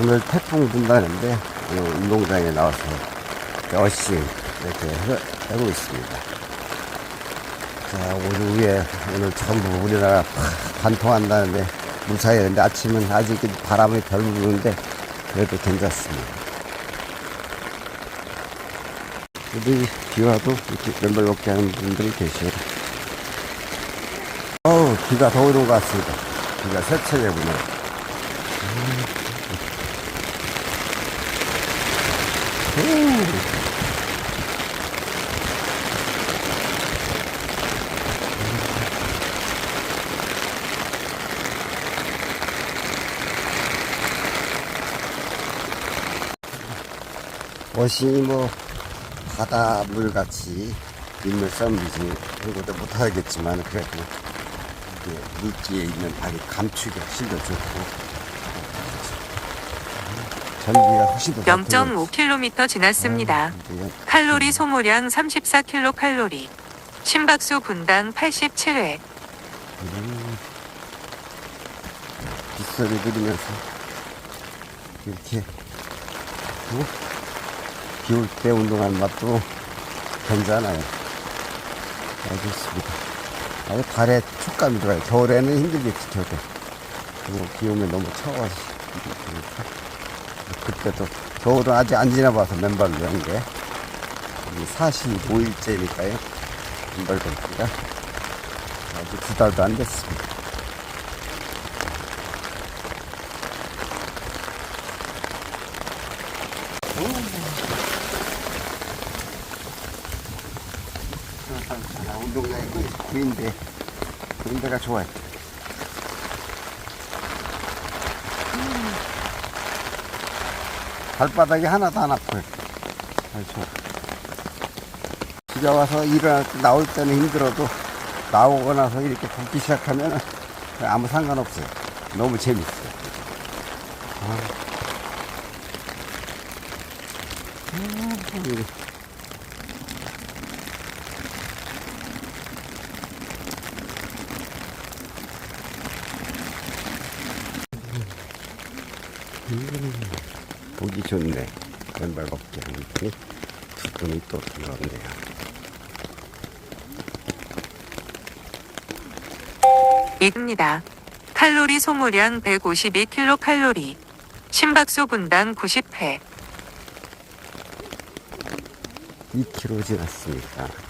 오늘 태풍 분다는데 운동장에 나와서 열심히 이렇게 해- 하고 있습니다. 자, 오늘 위에 오늘 전부 우리나라 관통한다는데 무사히 근데 아침은 아직 바람이 덜 부는데 그래도 괜찮습니다. 그래도 비 와도 이렇게 맨발 걷기 하는 분들이 계셔요. 어우, 비가 더 오는 것 같습니다. 비가 세차게 부네요. 옷이 뭐. 바닷물 같이 민물 썸이지. 그리고도 못하겠지만 그래도 물기에 있는 발이 감추기 훨씬 더 좋고 전기가 훨씬 더 0.5km 지났습니다. 이건 칼로리 소모량 34kcal. 심박수 분당 87회. 빗소리 들으면서 이렇게 비올 때 운동하는 맛도 괜찮아요. 알겠습니다. 아주 발에 촉감이 들어요. 겨울에는 힘들겠지, 저도. 그리고 비 오면 너무 차워서. 그때도 겨울은 아직 안 지나봐서 맨발로 한 게. 45일째니까요. 맨발 걷기가. 아직 두 달도 안 됐습니다. 자, 운동장이 구인데, 구인데가 좋아요. 발바닥이 하나도 안 아파요. 좋아. 비가 와서 일어날 때 나올 때는 힘들어도 나오고 나서 이렇게 걷기 시작하면 아무 상관없어요. 너무 재밌어요. 아. 음, 보기 좋네. 왼발 걷기 하니까 두tum이 또 들어왔네요. 입니다. 칼로리 소모량 152kcal. 심박수 분당 90회. 2km 지났습니다.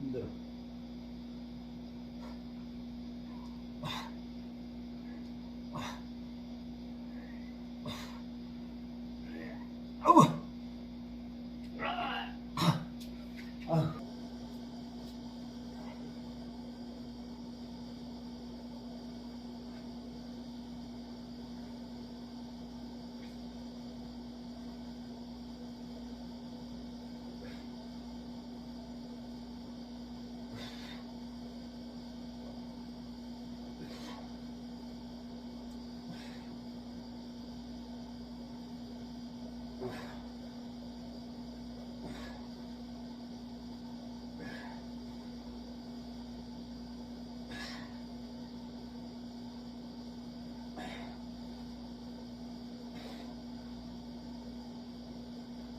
Да.